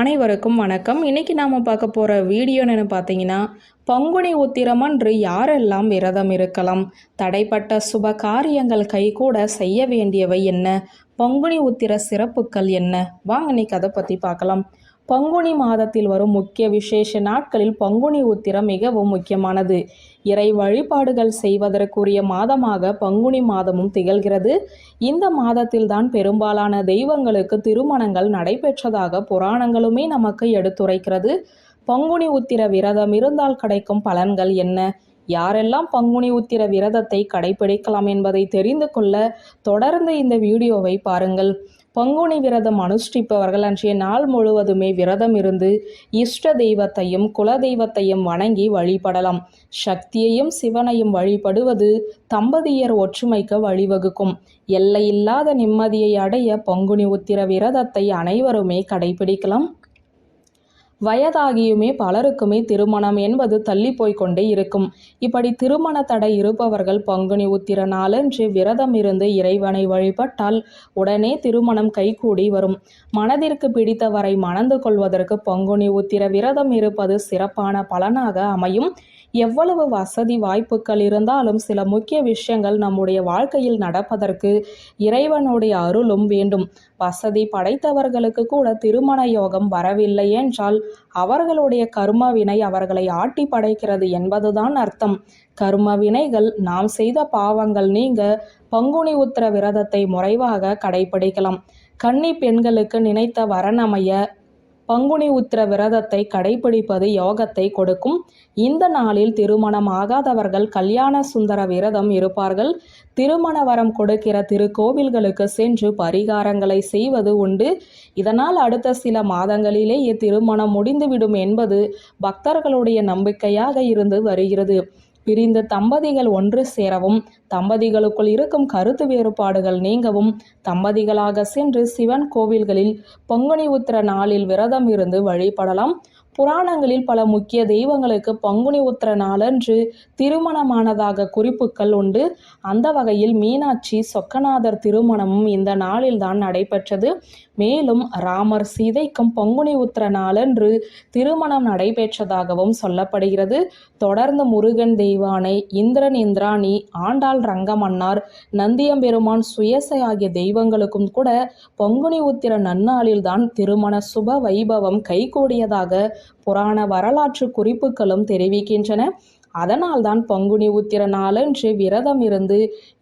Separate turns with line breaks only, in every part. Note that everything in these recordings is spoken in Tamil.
அனைவருக்கும் வணக்கம். இன்னைக்கு நாம் பார்க்க போகிற வீடியோன்னு பார்த்தீங்கன்னா பங்குனி உத்திரம் அன்று யாரெல்லாம் விரதம் இருக்கலாம் தடைப்பட்ட சுப காரியங்கள் கைகூட செய்ய வேண்டியவை என்ன பங்குனி உத்திர சிறப்புகள் என்ன? வாங்க இன்னைக்கு அதை பற்றி பார்க்கலாம். பங்குனி மாதத்தில் வரும் முக்கிய விசேஷ நாட்களில் பங்குனி உத்திரம் மிகவும் முக்கியமானது. இறை வழிபாடுகள் செய்வதற்குரிய மாதமாக பங்குனி மாதமும் திகழ்கிறது. இந்த மாதத்தில்தான் பெரும்பாலான தெய்வங்களுக்கு திருமணங்கள் நடைபெற்றதாக புராணங்களுமே நமக்கு எடுத்துரைக்கிறது. பங்குனி உத்திர விரதம் இருந்தால் கிடைக்கும் பலன்கள் என்ன? யாரெல்லாம் பங்குனி உத்திர விரதத்தை கடைபிடிக்கலாம் என்பதை தெரிந்து கொள்ள தொடர்ந்து இந்த வீடியோவை பாருங்கள். பங்குனி விரதம் அனுஷ்டிப்பவர்கள் அன்றைய நாள் முழுவதுமே விரதம் இருந்து இஷ்ட தெய்வத்தையும் குல தெய்வத்தையும் வணங்கி வழிபடலாம். சக்தியையும் சிவனையும் வழிபடுவது தம்பதியர் ஒற்றுமைக்கு வழிவகுக்கும். எல்லையில்லாத நிம்மதியை அடைய பங்குனி உத்திர விரதத்தை அனைவருமே கடைபிடிக்கலாம். வயதாகியுமே பலருக்குமே திருமணம் என்பது தள்ளி கொண்டே இருக்கும். இப்படி திருமண தடை இருப்பவர்கள் பங்குனி உத்திர நாளன்று விரதம் இருந்து இறைவனை வழிபட்டால் உடனே திருமணம் கைகூடி வரும். மனதிற்கு பிடித்தவரை மணந்து கொள்வதற்கு பங்குனி உத்திர விரதம் இருப்பது சிறப்பான பலனாக அமையும். எவ்வளவு வசதி வாய்ப்புகள் இருந்தாலும் சில முக்கிய விஷயங்கள் நம்முடைய வாழ்க்கையில் நடப்பதற்கு இறைவனுடைய அருளும் வேண்டும். வசதி படைத்தவர்களுக்கு கூட திருமண யோகம் வரவில்லை என்றால் அவர்களுடைய கர்ம வினை அவர்களை ஆட்டி படைக்கிறது என்பதுதான் அர்த்தம். கர்ம வினைகள் நாம் செய்த பாவங்கள் நீங்க பங்குனி உத்திர விரதத்தை முறைவாக கடைபிடிக்கலாம். கன்னி பெண்களுக்கு நினைத்த வரணமைய பங்குனி உத்திர விரதத்தை கடைபிடிப்பது யோகத்தை கொடுக்கும். இந்த நாளில் திருமணம் ஆகாதவர்கள் கல்யாண சுந்தர விரதம் இருப்பார்கள். திருமண வரம் கொடுக்கிற திருக்கோவில்களுக்கு சென்று பரிகாரங்களை செய்வது உண்டு. இதனால் அடுத்த சில மாதங்களிலேயே திருமணம் முடிந்துவிடும் என்பது பக்தர்களுடைய நம்பிக்கையாக இருந்து வருகிறது. பிரிந்த தம்பதிகள் ஒன்று சேரவும் தம்பதிகளுக்குள் இருக்கும் கருத்து வேறுபாடுகள் நீங்கவும் தம்பதிகளாக சென்று சிவன் கோவில்களில் பொங்கனி உத்திர நாளில் விரதம் இருந்து வழிபடலாம். புராணங்களில் பல முக்கிய தெய்வங்களுக்கு பங்குனி உத்திர நாளன்று திருமணமானதாக குறிப்புகள் உண்டு. அந்த வகையில் மீனாட்சி சொக்கநாதர் திருமணமும் இந்த நாளில்தான் நடைபெற்றது. மேலும் ராமர் சீதைக்கும் பங்குனி உத்திர நாளன்று திருமணம் நடைபெற்றதாகவும் சொல்லப்படுகிறது. தொடர்ந்து முருகன் தெய்வானை இந்திரன் இந்திராணி ஆண்டாள் ரங்கமன்னார் நந்தியம்பெருமான் சுயசை ஆகிய தெய்வங்களுக்கும் கூட பங்குனி உத்திர நன்னாளில்தான் திருமண சுப வைபவம் கைகூடியதாக புராண வரலாற்று குறிப்புகளும் தெரிவிக்கின்றன. அதனால்தான் பங்குனி உத்திர நாளன்று விரதம் இருந்து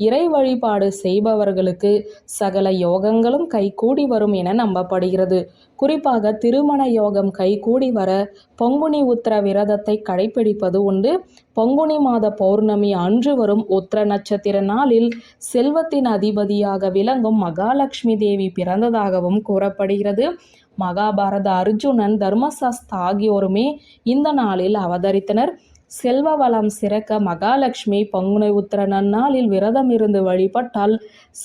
இறை வழிபாடு செய்பவர்களுக்கு சகல யோகங்களும் கைகூடி வரும் என நம்பப்படுகிறது. குறிப்பாக திருமண யோகம் கைகூடி வர பங்குனி உத்திர விரதத்தை கடைபிடிப்பது உண்டு. பங்குனி மாத பௌர்ணமி அன்று வரும் உத்திர நட்சத்திர நாளில் செல்வத்தின் அதிபதியாக விளங்கும் மகாலட்சுமி தேவி பிறந்ததாகவும் கூறப்படுகிறது. மகாபாரத அர்ஜுனன் தர்மசாஸ்தா ஆகியோருமே இந்த நாளில் அவதரித்தனர். செல்வ வளம் சிறக்க மகாலட்சுமி பங்குனை உத்திர நன்னாளில் விரதம் இருந்து வழிபட்டால்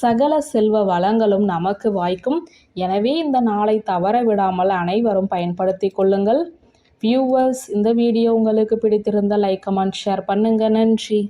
சகல செல்வ வளங்களும் நமக்கு வாய்க்கும். எனவே இந்த நாளை தவற விடாமல் அனைவரும் பயன்படுத்தி கொள்ளுங்கள். வியூவர்ஸ் இந்த வீடியோ உங்களுக்கு பிடித்திருந்த லைக் கமெண்ட் ஷேர் பண்ணுங்க. நன்றி.